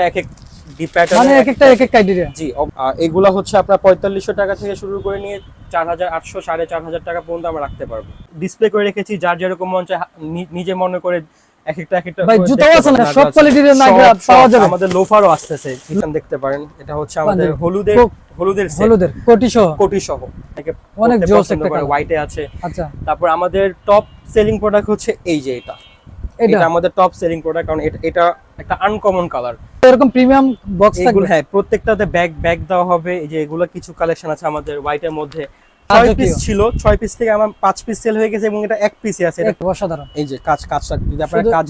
এক এক মানে এক একটা এক এক ক্রাইটেরিয়া জি এগুলা হচ্ছে আপনার পঁয়তাল্লিশশো টাকা থেকে শুরু করে নিয়ে চার হাজার আটশো সাড়ে চার হাজার টাকা পর্যন্ত আমরা রাখতে পারব। ডিসপ্লে করে রেখেছি যার যেরকম মন চায় নিজে মনে করে এক একটা এক একটা ভাই, জুতাও আছে না? সব নাগরা নাগরা সব- সব। পাওয়া যাবে? আমাদের লোফারও আসতেছে এখানে দেখতে পারেন। এটা হচ্ছে আমাদের হলুদের হলুদের হলুদের কোটি সহ কোটি সহ অনেক জোস একটা হোয়াইটে আছে। আচ্ছা। তারপর আমাদের টপ সেলিং প্রোডাক্ট হচ্ছে এই যে এটা। এটা? আমাদের টপ সেলিং প্রোডাক্ট কারণ এটা- এটা একটা আনকমন কালার এরকম প্রিমিয়াম বক্স থাকবে? হ্যাঁ প্রত্যেকটাতে ব্যাগ ব্যাগ দেওয়া হবে। এই যে এগুলো কিছু কালেকশন আছে আমাদের হোয়াইটের মধ্যে। ছয় পিস ছিল ছয় পিস থেকে আমার পাঁচ পিস সেল হয়ে গেছে এবং এটা এক পিসে আছে। এটা অসাধারণ। এই যে কাজ কাজটা যদি আপনারা কাজ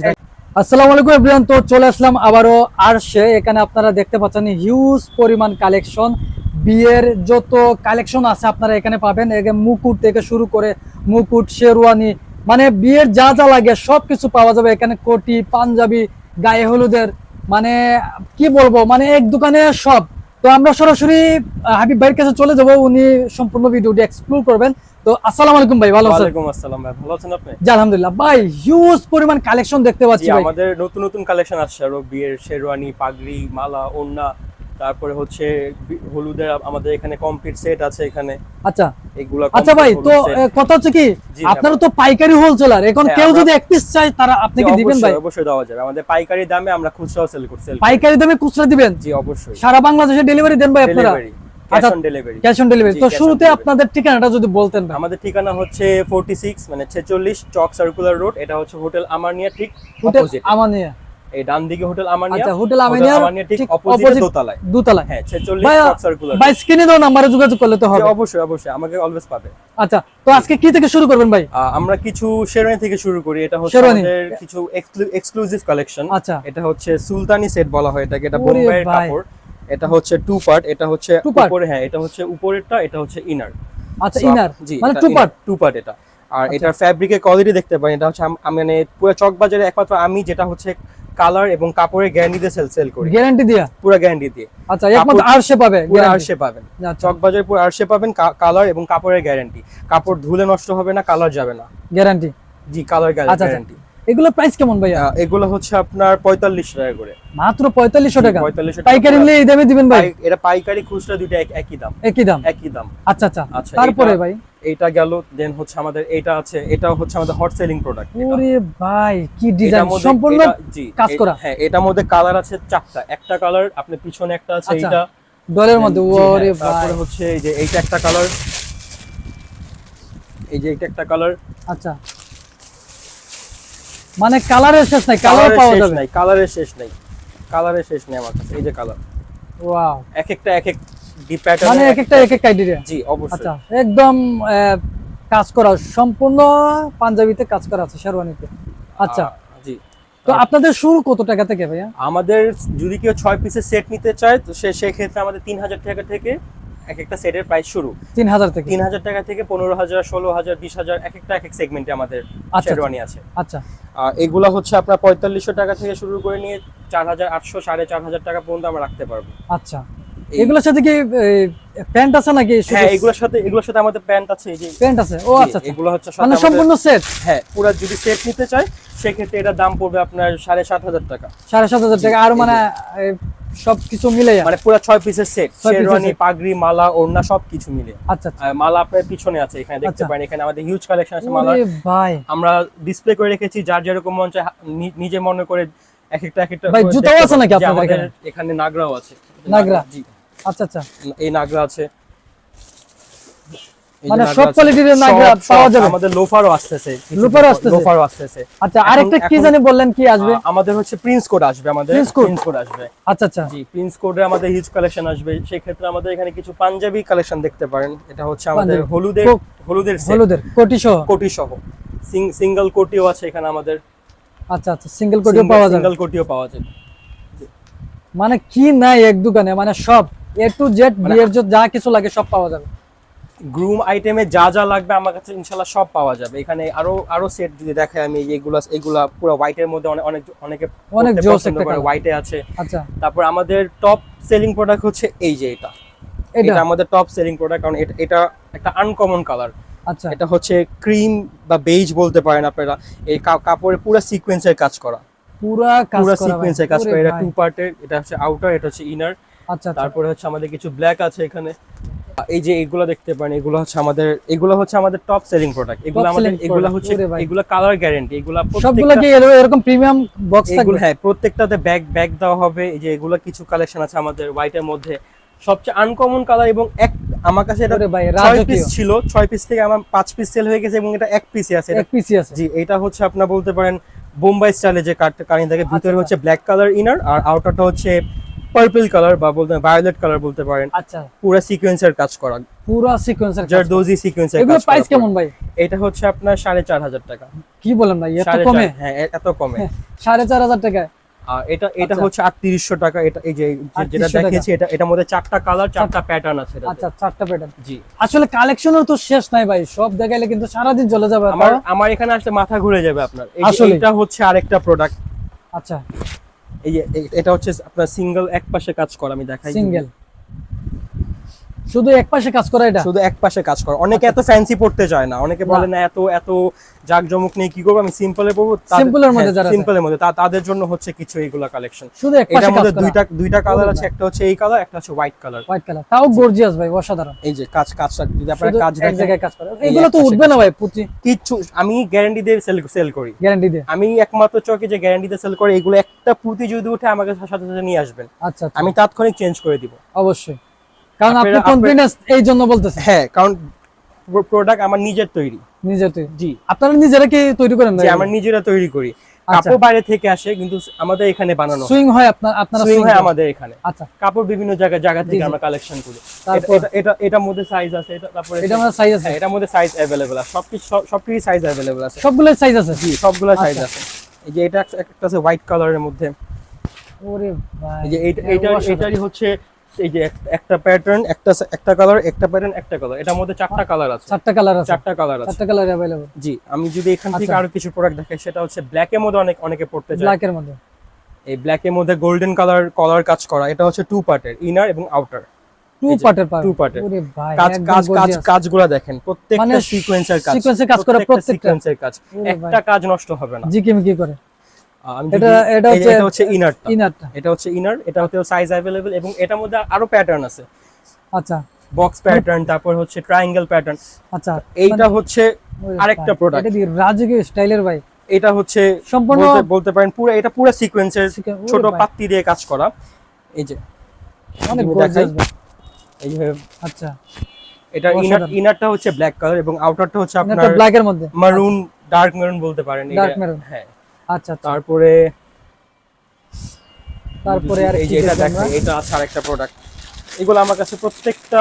আসসালামু আলাইকুম এভরিওয়ান তো চলে আসলাম আবারও আরশে। এখানে আপনারা দেখতে পাচ্ছেন হিউজ পরিমাণ কালেকশন বিয়ের যত কালেকশন আছে আপনারা এখানে পাবেন। মুকুট থেকে শুরু করে মুকুট শেরওয়ানি মানে বিয়ের যা যা লাগে সবকিছু পাওয়া যাবে। এখানে কোটি পাঞ্জাবি গায়ে হলুদের মানে কি বলব মানে এক দোকানে সব। তো আমরা সরাসরি হাবিব ভাইয়ের কাছে চলে যাব উনি সম্পূর্ণ ভিডিওটি এক্সপ্লোর করবেন। তো আসসালামু আলাইকুম ভাই ভালো আছেন? ওয়ালাইকুম আসসালাম ভাই ভালো আছেন আপনি? জি আলহামদুলিল্লাহ। ভাই হিউজ পরিমাণ কালেকশন দেখতে পাচ্ছি ভাই। আমাদের নতুন নতুন কালেকশন আসছে আরও বিয়ের শেরওয়ানি পাগড়ি মালা ওড়না। তারপরে হচ্ছে হলুদের আমাদের এখানে কমপ্লিট সেট আছে এখানে। আচ্ছা। এগুলা আচ্ছা ভাই তো কথা হচ্ছে কি আপনারা তো পাইকারি হোলসেলার এখন হ্যাঁ, কেউ যদি এক পিস চাই তারা আপনি কি জি, দিবেন ভাই? অবশ্যই, দেওয়া যাবে। আমাদের পাইকারি দামে আমরা খুচরাও সেল করছি পাইকারি দামে খুচরা দিবেন? জি অবশ্যই। সারা বাংলাদেশে ডেলিভারি দেন ভাই আপনারা? ডেলিভারি ক্যাশ আচ্ছা, ডেলিভারি ক্যাশ অন ডেলিভারি তো শুরুতে আপনাদের ঠিকানাটা যদি বলতেন আমাদের ঠিকানা হচ্ছে 46 মানে 46 চক সার্কুলার রোড এটা হচ্ছে হোটেল আমানিয়া ঠিক হোটেল অপোজিট আমানিয়া এই ডান দিকে হোটেল আমানিয়া আচ্ছা হোটেল আমানিয়ার ঠিক অপোজিট অপোজিট দোতলায়। হ্যাঁ 46 সার্কুলার ভাই স্ক্রিনে দাও নাম্বারে যোগাযোগ করলে তো হবে। অবশ্যই অবশ্যই আমাকে অলওয়েজ পাবে। আচ্ছা তো আজকে কি থেকে শুরু করবেন ভাই? আমরা কিছু শেরওয়ানি থেকে শুরু করি। এটা হচ্ছে আমাদের কিছু এক্সক্লুসিভ কালেকশন আচ্ছা। এটা হচ্ছে সুলতানি সেট বলা হয় এটাকে এটা বোম্বাইয়ের কাপড়। এটা হচ্ছে টু পার্ট এটা হচ্ছে উপরে হ্যাঁ এটা হচ্ছে উপরেরটা এটা হচ্ছে ইনার আচ্ছা ইনার মানে টু পার্ট টু পার্ট এটা। আর আচ্ছা। এটার ফ্যাব্রিকের কোয়ালিটি দেখতে পারেন এটা হচ্ছে মানে পুরো চক বাজারে একমাত্র আমি যেটা হচ্ছে কালার এবং কাপড়ের গ্যারান্টি দিয়ে সেল সেল করি। গ্যারান্টি দিয়া? পুরো গ্যারান্টি দিয়ে। আচ্ছা একমাত্র আরশে পাবে পুরো। আরশে পাবেন আচ্ছা। চক বাজার পুরো আরশে পাবেন কালার এবং কাপড়ের গ্যারান্টি কাপড় ধুলে নষ্ট হবে না কালার যাবে না। গ্যারান্টি জি কালার আচ্ছা আচ্ছা। গ্যারান্টি এগুলো প্রাইস কেমন ভাইয়া? এগুলো হচ্ছে আপনার পঁয়তাল্লিশ টাকা করে। মাত্র পঁয়তাল্লিশশো টাকা? পঁয়তাল্লিশ পাইকারি নিলে এই দামে দিবেন ভাই? এটা পাইকারি খুচরা দুইটা একই দাম। একই দাম? একই দাম। আচ্ছা আচ্ছা। আচ্ছা, তারপরে ভাই? এইটা গেল দেন হচ্ছে আমাদের এটা আছে এটা হচ্ছে আমাদের হট সেলিং প্রোডাক্ট ওরে ভাই কি ডিজাইন সম্পূর্ণ কাজ করা। হ্যাঁ এটার মধ্যে কালার আছে চারটা। একটা কালার আপনার পিছনে একটা আছে আচ্ছা, এইটা। ডলের মধ্যে হ্যাঁ, ওরে ভাই। তারপরে হচ্ছে এই যে এইটা একটা কালার এই যে এটা একটা কালার আচ্ছা। মানে কালারের শেষ নাই কালার পাওয়া যাবে। নাই কালারের শেষ নাই কালারের শেষ নাই আমার কাছে এই যে কালার। ওয়াও। এক একটা এক এক ডিপ প্যাটার্ন মানে এক একটা এক এক ক্রাইটেরিয়া জি অবশ্যই। আচ্ছা একদম কাজ করা সম্পূর্ণ পাঞ্জাবিতে কাজ করা আছে শেরওয়ানিতে। আচ্ছা জি। তো আপনাদের শুরু কত টাকা থেকে ভাইয়া? আমাদের যদি কেউ ছয় পিসের সেট নিতে চায় তো সে সেক্ষেত্রে আমাদের তিন হাজার টাকা থেকে এক একটা সেটের প্রাইস শুরু। তিন হাজার থেকে। তিন হাজার টাকা থেকে পনেরো হাজার ষোলো হাজার বিশ হাজার এক একটা এক এক সেগমেন্টে আমাদের আচ্ছা। শেরওয়ানি আছে। আচ্ছা। এগুলা হচ্ছে আপনার পঁয়তাল্লিশশো টাকা থেকে শুরু করে নিয়ে চার হাজার আটশো সাড়ে চার হাজার টাকা পর্যন্ত আমরা রাখতে পারব। আচ্ছা। এগুলোর সাথে কি প্যান্ট আছে নাকি? হ্যাঁ এগুলোর সাথে এগুলোর সাথে আমাদের প্যান্ট আছে এই যে প্যান্ট আছে? ও আচ্ছা আচ্ছা। এগুলো হচ্ছে মানে সম্পূর্ণ সেট হ্যাঁ পুরো যদি সেট নিতে চায় সেক্ষেত্রে এটার দাম পড়বে আপনার সাড়ে সাত হাজার টাকা। সাড়ে সাত হাজার টাকা। আর মানে সব কিছু মিলে মানে পুরো ছয় পিসের সেট শেরওয়ানি পাগড়ি মালা ওড়না সবকিছু মিলে। আচ্ছা আচ্ছা। মালা আপনার পিছনে আছে এখানে দেখতে আচ্ছা। পারেন। এখানে আমাদের হিউজ কালেকশন আছে মালা ভাই। আমরা ডিসপ্লে করে রেখেছি যার যেরকম মন চায় নিজে মনে করে এক একটা এক একটা ভাই, জুতো জুতাও আছে নাকি আপনাদের এখানে নাগরাও আছে। নাগরা? জি। আচ্ছা আচ্ছা। এই নাগরা আছে। মানে সব quality-র নাগরা। পাওয়া যাবে? আমাদের লোফারও আসতেছে লোফারও আসতেছে? লোফারও আসতেছে। আচ্ছা আরেকটা কি জানি বললেন কি আসবে? আমাদের হচ্ছে প্রিন্স কোড আসবে আমাদের? প্রিন্স কোড আসবে। আচ্ছা আচ্ছা। জি প্রিন্স কোডে আমাদের হিউজ কালেকশন আসবে। সেই ক্ষেত্রে আমাদের এখানে কিছু পাঞ্জাবি কালেকশন দেখতে পারেন। এটা হচ্ছে আমাদের হলুদের হলুদের হলুদের কোটি সহ কোটি সহ সিঙ্গেল কোটিও আছে এখানে আমাদের। আচ্ছা আচ্ছা সিঙ্গেল কোটিও পাওয়া যাবে। সিঙ্গেল কোটিও পাওয়া যাবে। মানে কি নাই এক দোকানে মানে সব এ টু জেড বিয়ের যা কিছু লাগে সব পাওয়া যাবে। গ্রুম আইটেমে যা যা লাগবে আমার কাছে ইনশাল্লাহ সব পাওয়া যাবে। এখানে আরও আরও সেট যদি দেখাই আমি এগুলা এগুলা পুরো হোয়াইটের মধ্যে অনেক অনেক অনেকে অনেক জোস পছন্দ একটা করে হোয়াইটে আছে। আচ্ছা। তারপর আমাদের টপ সেলিং প্রোডাক্ট হচ্ছে এই যে এটা। এটা? আমাদের টপ সেলিং প্রোডাক্ট কারণ এটা- এটা একটা আনকমন কালার আচ্ছা। এটা হচ্ছে ক্রিম বা বেজ বলতে পারেন আপনারা। এই কাপড়ে পুরো সিকোয়েন্সের কাজ করা। পুরা কাজ করা। সিকোয়েন্সের কাজ করে। এটা টু পার্টের এটা হচ্ছে আউটার এটা হচ্ছে ইনার আচ্ছা আচ্ছা। তারপরে হচ্ছে আমাদের কিছু ব্ল্যাক আছে এখানে। এই যে এগুলো দেখতে পারেন এগুলো হচ্ছে আমাদের এগুলো হচ্ছে আমাদের টপ সেলিং প্রোডাক্ট এগুলো আমাদের এগুলো হচ্ছে এগুলো কালার গ্যারান্টি এগুলো সবগুলো কি এরকম প্রিমিয়াম বক্স এগুলো থাকবে? হ্যাঁ প্রত্যেকটাতে ব্যাগ ব্যাগ দেওয়া হবে। এই যে এগুলো কিছু কালেকশন আছে আমাদের হোয়াইটের মধ্যে। সবচেয়ে আনকমন কালার এবং এক আমার কাছে এটা ভাই ছয় পিস ছিল ছয় পিস থেকে আমার পাঁচ পিস সেল হয়ে গেছে এবং এটা এক পিসে আছে। এক পিসি আছে। জি এটা হচ্ছে আপনার বলতে পারেন বোম্বাই স্টাইলে যে কাট কানি থাকে ভিতরে আচ্ছা। হচ্ছে ব্ল্যাক কালার ইনার আর আউটারটা হচ্ছে পার্পল কালার বা বলতে ভায়োলেট কালার বলতে পারেন। আচ্ছা। পুরো সিকোয়েন্সের কাজ করা। পুরা সিকোয়েন্সের জারদোজি সিকোয়েন্সের এগুলো প্রাইস কেমন ভাই? এটা হচ্ছে আপনার সাড়ে চার হাজার টাকা। কি বলেন ভাই এত কমে? হ্যাঁ এত কমে। হ্যাঁ, সাড়ে চার হাজার টাকায়? আর এটা এটা আচ্ছা। হচ্ছে আটত্রিশশো টাকা। এটা এই যে যেটা 3800 টাকা। দেখিয়েছি এটা এটার মধ্যে চারটা কালার চারটা প্যাটার্ন আছে আচ্ছা চারটা প্যাটার্ন জি। আসলে কালেকশনের তো শেষ নাই ভাই সব দেখাইলে কিন্তু সারাদিন চলে যাবে। আমার আমার এখানে আসলে মাথা ঘুরে যাবে আপনার। এটা হচ্ছে আরেকটা প্রোডাক্ট আচ্ছা। এই এটা হচ্ছে আপনার সিঙ্গেল এক পাশে কাজ করা আমি দেখাই। সিঙ্গেল শুধু এক পাশে কাজ করা এটা? শুধু এক পাশে কাজ করা। অনেকে এত ফ্যান্সি পড়তে চায় না। অনেকে বলে না এত এত জাকজমক নিয়ে কি করব? আমি সিম্পলে পড়ব? এর মধ্যে যারা সিম্পলের মধ্যে। তাদের জন্য হচ্ছে কিছু এইগুলা কালেকশন শুধু এক পাশে কাজ মধ্যে দুইটা দুইটা কালার আছে। একটা হচ্ছে এই কালার একটা হচ্ছে হোয়াইট কালার হোয়াইট কালার তাও গর্জিয়াস ভাই অসাধারণ। এই যে কাজ কাজটা যদি আপনারা কাজ এক জায়গায় কাজ করে। এগুলো তো উঠবে না ভাই পুচি কিচ্ছু আমি গ্যারান্টি দিয়ে সেল সেল করি। গ্যারান্টি দিয়ে। আমি একমাত্র চকে যে গ্যারান্টি দিয়ে সেল করে এগুলো একটা পুঁতি যদি উঠে আমাকে সাথে সাথে নিয়ে আসবেন। আচ্ছা আচ্ছা। আমি তাৎক্ষণিক চেঞ্জ করে দিব। অবশ্যই। কারণ আপনি কনফিডেন্স এই জন্য বলতেছেন। হ্যাঁ কারণ প্রোডাক্ট আমার নিজের তৈরি। নিজের তৈরি। জি। আপনারা নিজেরা কি তৈরি করেন যে আমরা নিজেরা তৈরি করি। আচ্ছা। কাপড় বাইরে থেকে আসে কিন্তু আমাদের এখানে বানানো সুইং হয় আপনার আপনারা সুইং হয় আমাদের এখানে। আচ্ছা। কাপড় বিভিন্ন জায়গা জায়গা থেকে আমরা কালেকশন করি। এটা- তারপর? এটা এটা এটার মধ্যে সাইজ আছে এটা তারপরে এটা আমাদের সাইজ আছে? এটার মধ্যে সাইজ অ্যাভেলেবল আছে। সবকিছু সব- সবকিছু সাইজ অ্যাভেলেবল আছে। সবগুলোর সাইজ আছে? জি সবগুলো সাইজ আচ্ছা। আছে। এই যে এটা একটা আছে হোয়াইট কালারের মধ্যে। ওরে ভাই এই যে এইটা এ এটারই হচ্ছে এই যে এক- একটা প্যাটার্ন একটা একটা কালার একটা প্যাটার্ন একটা কালার এটার মধ্যে চারটা কালার আছে চারটা কালার আছে চারটা কালার আছে চারটা কালার अवेलेबल জি আমি যদি এখান থেকে আচ্ছা। আরো কিছু প্রোডাক্ট দেখাই সেটা হচ্ছে ব্ল্যাক এর মধ্যে অনেক অনেকে পড়তে চায় ব্ল্যাক এর মধ্যে এই ব্ল্যাক এর মধ্যে গোল্ডেন কালার কলার কাজ করা এটা হচ্ছে টু পার্টের ইনার এবং আউটার টু এই যে, পার্টের পার two part এর। ওরে ভাই কাজ একদম কাজ কাজ gorgeous। কাজগুলো দেখেন প্রত্যেকটা মানে সিকোয়েন্সের কাজ sequence এর কাজ করা প্রত্যেকটা। সিকোয়েন্সের কাজ ওরে একটা কাজ নষ্ট হবে না জি কি কি করে আমি এটা- এটা হচ্ছে- এটা হচ্ছে ইনারটা ইনারটা এটা হচ্ছে ইনার এটা হচ্ছে সাইজ এবং এটার মধ্যে আরও প্যাটার্ন আছে। আচ্ছা। বক্স প্যাটার্ন তারপর হচ্ছে ট্রায়াঙ্গেল প্যাটার্ন আচ্ছা এইটা হচ্ছে ওরে আরেকটা ভাই, product। এটা রাজকীয় স্টাইলের ভাই। এটা হচ্ছে সম্পূর্ণ বলতে পারেন পুরো এটা পুরো সিকোয়েন্সের ছোট। পাত্তি দিয়ে কাজ করা। এই যে অনেক গর্জিয়াস এই যে আচ্ছা। এটা ইনার ইনারটা হচ্ছে ব্ল্যাক কালার এবং আউটারটা হচ্ছে আপনার ব্ল্যাক এর মধ্যে। মারুন ডার্ক মেরুন বলতে পারেন। এটা-। হ্যাঁ। আচ্ছা আচ্ছা। তারপরে তারপরে আর এই যে এটা দেখেন এটা আছে আরেকটা প্রোডাক্ট এগুলো আমার কাছে প্রত্যেকটা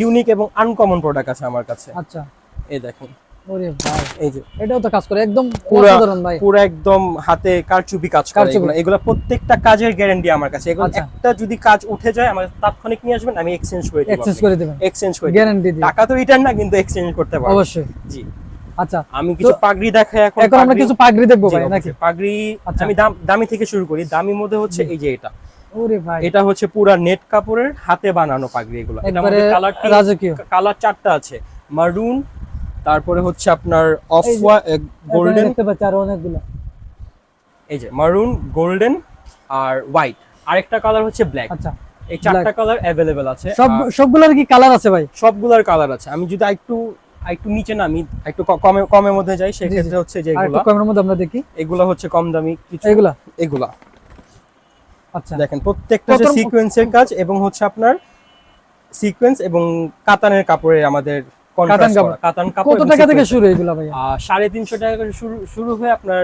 ইউনিক এবং আনকমন প্রোডাক্ট আছে আমার কাছে। আচ্ছা। এই দেখেন। ওরে ভাই এই যে। এটাও তো কাজ করে একদম পুরা ভাই। পুরো একদম হাতে কারচুপি কাজ করে এগুলো। প্রত্যেকটা কাজের গ্যারান্টি আমার কাছে। এগুলো আচ্ছা। একটা যদি কাজ উঠে যায় আমাকে তাৎক্ষণিক নিয়ে আসবেন আমি এক্সচেঞ্জ করে দিব এক্সচেঞ্জ করে দিবেন। এক্সচেঞ্জ করে। গ্যারান্টি টাকা তো রিটার্ন না কিন্তু এক্সচেঞ্জ করতে পারব অবশ্যই। জি। আচ্ছা আমি কিছু পাগড়ি দেখাই এখন এখন আমরা কিছু পাগড়ি দেখব ভাই নাকি? পাগড়ি আচ্ছা। আমি দামি থেকে শুরু করি। দামির মধ্যে হচ্ছে এই যে এটা। ওরে ভাই। এটা হচ্ছে পুরা নেট কাপড়ের হাতে বানানো পাগড়ি এগুলো। একবারে কালার রাজকীয়। কালার চারটা আছে। মারুন তারপরে হচ্ছে আপনার অফ গোল্ডেন দেখতে পাচ্ছি আরও অনেকগুলো। এই যে মারুন গোল্ডেন আর হোয়াইট আরেকটা কালার হচ্ছে ব্ল্যাক আচ্ছা। এই চারটা কালার অ্যাভেলেবেল আছে। সব সবগুলোর কি কালার আছে ভাই? সবগুলোর কালার আছে। আমি যদি একটু একটু নিচে নামি একটু কমে কমের মধ্যে যাই সেক্ষেত্রে হচ্ছে যে এগুলা কমের মধ্যে আমরা দেখি। এগুলো হচ্ছে কম দামি কিছু। এগুলা? এগুলা। আচ্ছা। দেখেন প্রত্যেকটা হচ্ছে সিকোয়েন্সের কাজ এবং হচ্ছে আপনার সিকোয়েন্স এবং কাতানের কাপড়ে আমাদের কাতান কাপড়। কত টাকা থেকে শুরু এগুলা ভাই আহ, সাড়ে তিনশো টাকা করে শুরু শুরু হয়ে আপনার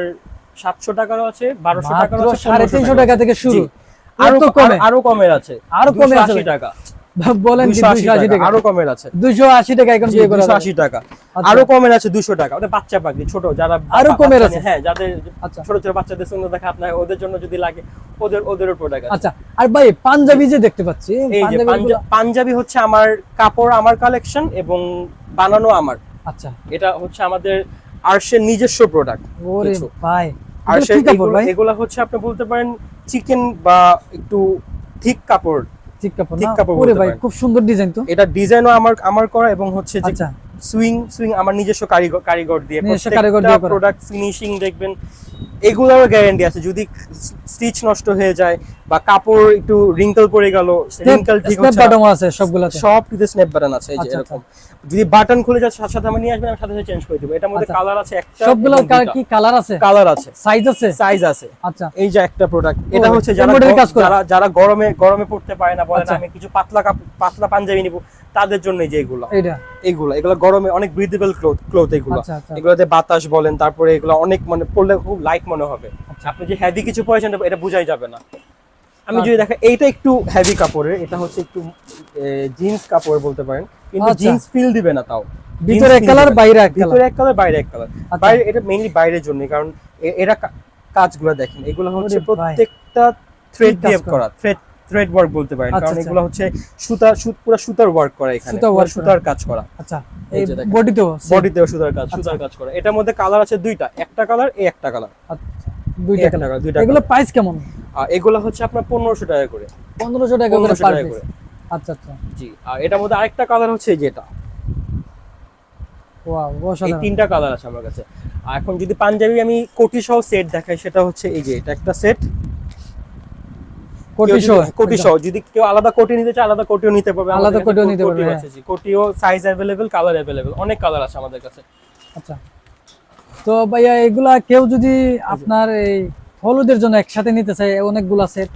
সাতশো টাকারও আছে বারোশো মাত্র টাকারও আছে সাড়ে তিনশো টাকা থেকে শুরু। আরও কমে? আরও কমের আছে। আরও কমে আছে টাকা। বলেন কি 280 দুইশো আশি টাকা আরও কমের আছে। আশি টাকা এখন বিয়ে করা আশি টাকা। আরও কমের আছে দুশো টাকা ওটা বাচ্চা পাখি ছোট যারা আরও কমের আছে? হ্যাঁ যাদের আচ্ছা। ছোট ছোট বাচ্চাদের দেখা আপনার ওদের জন্য যদি লাগে ওদের ওদেরও প্রোডাক্ট আচ্ছা আর ভাই পাঞ্জাবি যে দেখতে পাচ্ছি পাঞ্জাবি হচ্ছে আমার কাপড় আমার কালেকশন এবং বানানো আমার। আচ্ছা। এটা হচ্ছে আমাদের আর্শের নিজস্ব প্রোডাক্ট ওরে ভাই এগুলা হচ্ছে আপনি বলতে পারেন চিকেন বা একটু ঠিক কাপড় ঠিক কাপড় ঠিক কাপড় ওরে ভাই খুব সুন্দর ডিজাইন তো। এটা ডিজাইনও আমার আমার করা এবং হচ্ছে যে আচ্ছা। সুইং সুইং আমার নিজস্ব কারিগর কারিগর দিয়ে প্রত্যেকটা কারিগর দিয়ে প্রোডাক্ট ফিনিশিং দেখবেন এগুলোরও গ্যারান্টি আছে। যদি স্টিচ নষ্ট হয়ে যায় বা কাপড় একটু রিঙ্কল পড়ে গেল রিঙ্কল ঠিক হচ্ছে বাটন আছে সবগুলাতে। সব কিছু স্ন্যাপ বাটন আছে এই যে আচ্ছা, এরকম। যদি বাটন খুলে যায় সাথে সাথে আমি নিয়ে আসবেন আমি সাথে সাথে চেঞ্জ করে দেবো। এটার মধ্যে আচ্ছা। কালার আছে একটা সবগুলোর কি কালার আছে? কালার আছে। সাইজ আছে? সাইজ আছে। আচ্ছা। এই যে একটা প্রোডাক্ট এটা হচ্ছে যারা। যারা গরমে গরমে পড়তে পারে না বলে না আচ্ছা। আমি কিছু পাতলা পাতলা পাঞ্জাবি নিব। তাদের জন্য যে এগুলো। এগুলো গরমে অনেক ব্রিথেবল ক্লোথ ক্লোথ এগুলো। আচ্ছা আচ্ছা। এগুলোতে বাতাস বলেন তারপরে এগুলো অনেক মানে পড়লে খুব লাইট মনে হবে। আচ্ছা। আপনি যে হেভি কিছু পরেছেন এটা বোঝাই যাবে না। আমি যদি। দেখা এইটা একটু হেভি কাপড়ের এটা হচ্ছে একটু জিন্স কাপড় বলতে পারেন। কিন্তু। জিন্স ফিল দিবে না তাও। ভিতরে এক কালার বাইরে এক কালার ভিতরে এক কালার বাইরে এক কালার। বাইরে এটা মেইনলি বাইরের জন্য কারণ এরা কাজগুলো দেখেন। এগুলো হচ্ছে প্রত্যেকটা থ্রেড দিয়ে করা? করা। থ্রেড থ্রেড ওয়ার্ক বলতে পারেন আচ্ছা, কারণ আচ্ছা। এগুলো হচ্ছে সুতা সুত পুরো সুতার ওয়ার্ক করা এখানে সুতার কাজ করা। আচ্ছা এই। বডিতেও বডিতেও সুতার কাজ আচ্ছা। সুতার কাজ করা। এটার মধ্যে কালার আছে দুইটা একটা কালার এই একটা কালার দুইটা কালার দুইটা এগুলো প্রাইস কেমন? আর এগুলো হচ্ছে আপনার পনেরোশো টাকা করে। পনেরোশো টাকা করে পার করে। আচ্ছা আচ্ছা। জি আর এটার মধ্যে আরেকটা কালার হচ্ছে এই যেটা। ওয়াও এই তিনটা কালার আছে আমার কাছে। আর এখন যদি পাঞ্জাবি আমি কোটি সহ সেট দেখাই সেটা হচ্ছে এই যে এটা একটা সেট কোটি সহ কোটি সহ যদি কেউ আলাদা কোটি নিতে চায় আলাদা কোটিও নিতে পারবে। আলাদা কোটিও নিতে পারবে, আছে, কোটিও সাইজ অ্যাভেলেবেল কালার অ্যাভেলেবেল অনেক কালার আছে আমাদের কাছে। আচ্ছা। তো ভাইয়া এগুলা কেউ যদি আপনার এই হলুদের জন্য একসাথে নিতে চায় অনেকগুলা সেট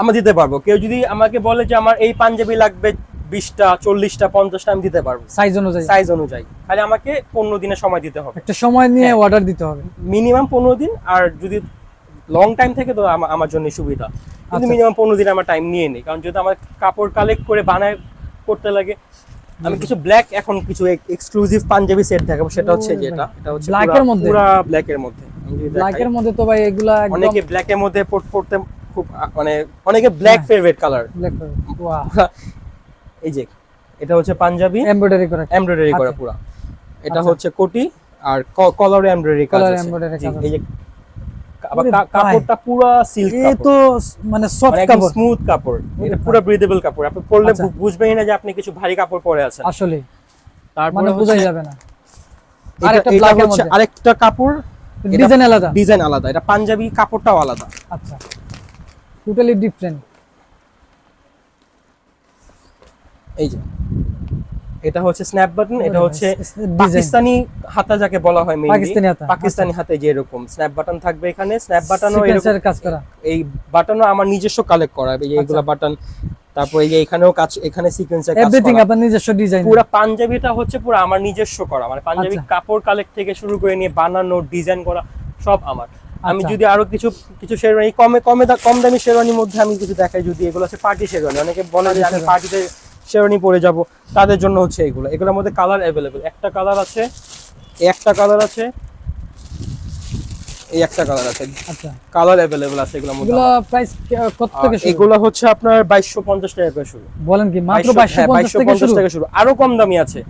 আমরা দিতে পারব। কেউ যদি আমাকে বলে যে আমার এই পাঞ্জাবি লাগবে বিশটা চল্লিশটা পঞ্চাশটা আমি দিতে পারব। সাইজ অনুযায়ী। সাইজ অনুযায়ী। খালি আমাকে পনেরো দিনের সময় দিতে হবে। একটা সময় নিয়ে হ্যাঁ। অর্ডার দিতে হবে। মিনিমাম পনেরো দিন আর যদি লং টাইম থেকে তো আমার জন্য সুবিধা। কিন্তু আচ্ছা। মিনিমাম পনেরো দিন আমার টাইম নিয়ে নিই। কারণ যদি আমার কাপড় কালেক্ট করে বানায় করতে লাগে আমি কিছু ব্ল্যাক এখন কিছু এক্সক্লুসিভ পাঞ্জাবি সেট দেখাবো সেটা হচ্ছে যেটা এটা হচ্ছে এর মধ্যে? পুরা ব্ল্যাক এর মধ্যে। ব্ল্যাকের মধ্যে তো ভাই এগুলা একদম অনেকে ব্ল্যাক এর মধ্যে পড়- পড়তে খুব মানে অনেকে ব্ল্যাক। ফেভারিট কালার ব্ল্যাক এই যে এটা হচ্ছে পাঞ্জাবি। এমব্রয়ডারি করা। এমব্রয়ডারি করা আচ্ছা। পুরা। এটা আচ্ছা। হচ্ছে কোটি আর কলার এমব্রয়ডারি কাজ এই যে আবার। কাপড়টা পুরা সিল্ক কাপড়। তো মানে সফট কাপড়। স্মুথ কাপড়। এটা পুরো ব্রিদেবল কাপড়। আপনি পরলে আচ্ছা। বুঝবেনই না যে আপনি কিছু ভারী কাপড় পরে আছেন। আসলে তারপরে মানে বোঝাই যাবে না। আরেকটা হচ্ছে মধ্যে। আরেকটা কাপড়। ডিজাইন আলাদা। ডিজাইন আলাদা। এটা পাঞ্জাবি কাপড়টাও আলাদা। আচ্ছা। টোটালি ডিফারেন্ট এই যে। এটা হচ্ছে স্ন্যাপ বাটন এটা হচ্ছে পাকিস্তানি হাতা যাকে বলা হয় পাকিস্তানি হাতা, পাকিস্তানি হাতে যে এরকম স্ন্যাপ বাটন থাকবে এখানে স্ন্যাপ বাটনও এরকম কাজ করা। এই বাটনও আমার নিজস্ব কালেক্ট করা এই যে এইগুলা বাটন তারপর এই যে এখানেও কাজ এখানে সিকোয়েন্সের কাজ এভরিথিং আপনার নিজস্ব ডিজাইন পুরো পাঞ্জাবিটা হচ্ছে পুরো আমার নিজস্ব করা মানে পাঞ্জাবি আচ্ছা। কাপড় কালেক্ট থেকে শুরু করে নিয়ে বানানো ডিজাইন করা সব আমার। আমি আচ্ছা। যদি আরও কিছু কিছু শেরওয়ানি কমে কমে কম দামি শেরওয়ানির মধ্যে আমি কিছু দেখাই যদি এগুলো আছে পার্টি শেরওয়ানি অনেকে বলে যে আমি পার্টিতে শেরওয়ানি পরে যাব। তাদের জন্য হচ্ছে এগুলো। এগুলোর মধ্যে কালার অ্যাভেলেবেল একটা কালার আছে একটা কালার আছে এই একটা কালার আছে। আচ্ছা। কালার অ্যাভেলেবেল আছে এগুলোর মধ্যে এগুলো প্রাইস কত থেকে শুরু? এগুলো হচ্ছে আপনার বাইশশো পঞ্চাশ টাকা থেকে শুরু। বলেন কি মাত্র 2200 বাইশশো হ্যাঁ, পঞ্চাশ 2250 থেকে টাকা শুরু। আরও কম দামি আছে।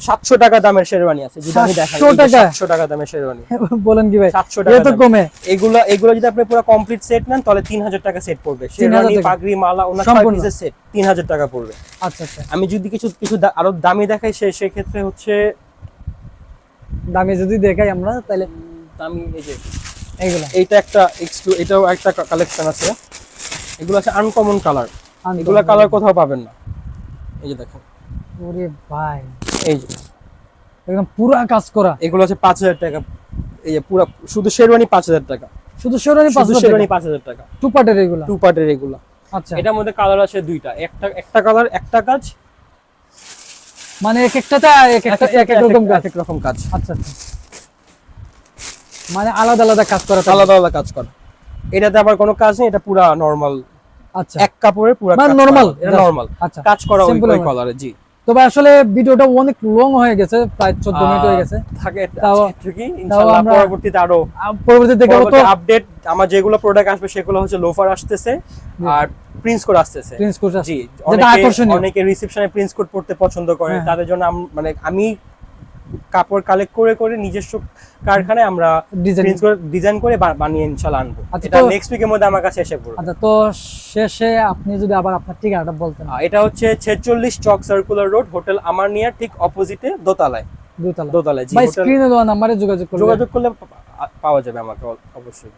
সাতশো টাকা দামের শেরওয়ানি আছে যদি আমি দেখাই। 700 টাকা? সাতশো টাকা দামের শেরওয়ানি। বলেন কি ভাই সাতশো টাকা তো কমে? এগুলো এগুলো যদি আপনি পুরো কমপ্লিট সেট নেন তাহলে তিন হাজার টাকা সেট পড়বে। 3000 শেরওয়ানি পাগড়ি মালা ওনার সম্পূর্ণ। পিসের সেট তিন হাজার টাকা পড়বে। আচ্ছা আচ্ছা। আমি যদি কিছু কিছু আরও দামি দেখাই সে সেক্ষেত্রে হচ্ছে দামে যদি দেখাই আমরা তাহলে দামি এই যে এইগুলা। এইটা একটা এক্সট্রু এটাও একটা কালেকশন আছে। এগুলো আছে আনকমন কালার এগুলা কালার কোথাও পাবেন না। এই যে দেখেন। ওরে ভাই। এই যে। একদম পুরা কাজ করা। এগুলো আছে পাঁচ হাজার টাকা। এই যে পুরো শুধু শেরওয়ানি পাঁচ হাজার টাকা। শুধু শেরওয়ানি শেরওয়ানি পাঁচ হাজার টাকা। টু পার্টের এগুলা? টু পার্টের এগুলো। আচ্ছা। এটার মধ্যে কালার আছে দুইটা। একটা একটা কালার একটা কাজ। মানে এক একটাতে এক একটা এক এক রকম কাজ? এক রকম কাজ। আচ্ছা আচ্ছা। মানে আলাদা আলাদা কাজ করা। আলাদা আলাদা কাজ করা। এটাতে আবার কোনো কাজ নেই এটা পুরা নরমাল আচ্ছা। এক কাপড়ে পুরা মানে কাজ normal, করা। এটা নরমাল আচ্ছা। কাজ করা ওই কালারে জি। তবে আসলে ভিডিওটা অনেক লং হয়ে গেছে প্রায় চোদ্দ মিনিট হয়ে গেছে। থাকে তাও- ঠিকই ইনশাআল্লাহ পরবর্তীতে আরও পরবর্তীতে দেখাবো তো আপডেট আমার যেগুলো প্রোডাক্ট আসবে সেগুলো হচ্ছে লোফার আসতেছে আর প্রিন্স কোড আসতেছে। প্রিন্স কোর্স জি অনেকে রিসেপশনে প্রিন্স কোড পড়তে পছন্দ করে হ্যাঁ। তাদের জন্য মানে আমি কাপড় কালেক্ট করে করে নিজস্ব কারখানায় আমরা ডিজাইন করে ডিজাইন করে বানিয়ে ইনশাআল্লাহ আনব। আচ্ছা, এটা নেক্সট উইকের মধ্যে আমার কাছে এসে পড়বে। আচ্ছা তো শেষে আপনি যদি আবার আপনার ঠিকানাটা বলতেন। এটা হচ্ছে ছেচল্লিশ চক সার্কুলার রোড হোটেল আমার নিয়ে ঠিক অপোজিটে দোতলায়। দোতলা দোতলায় জি হোটেল স্ক্রিনে দেওয়া নাম্বারে যোগাযোগ যোগাযোগ করলে পাওয়া যাবে আমাকে অবশ্যই।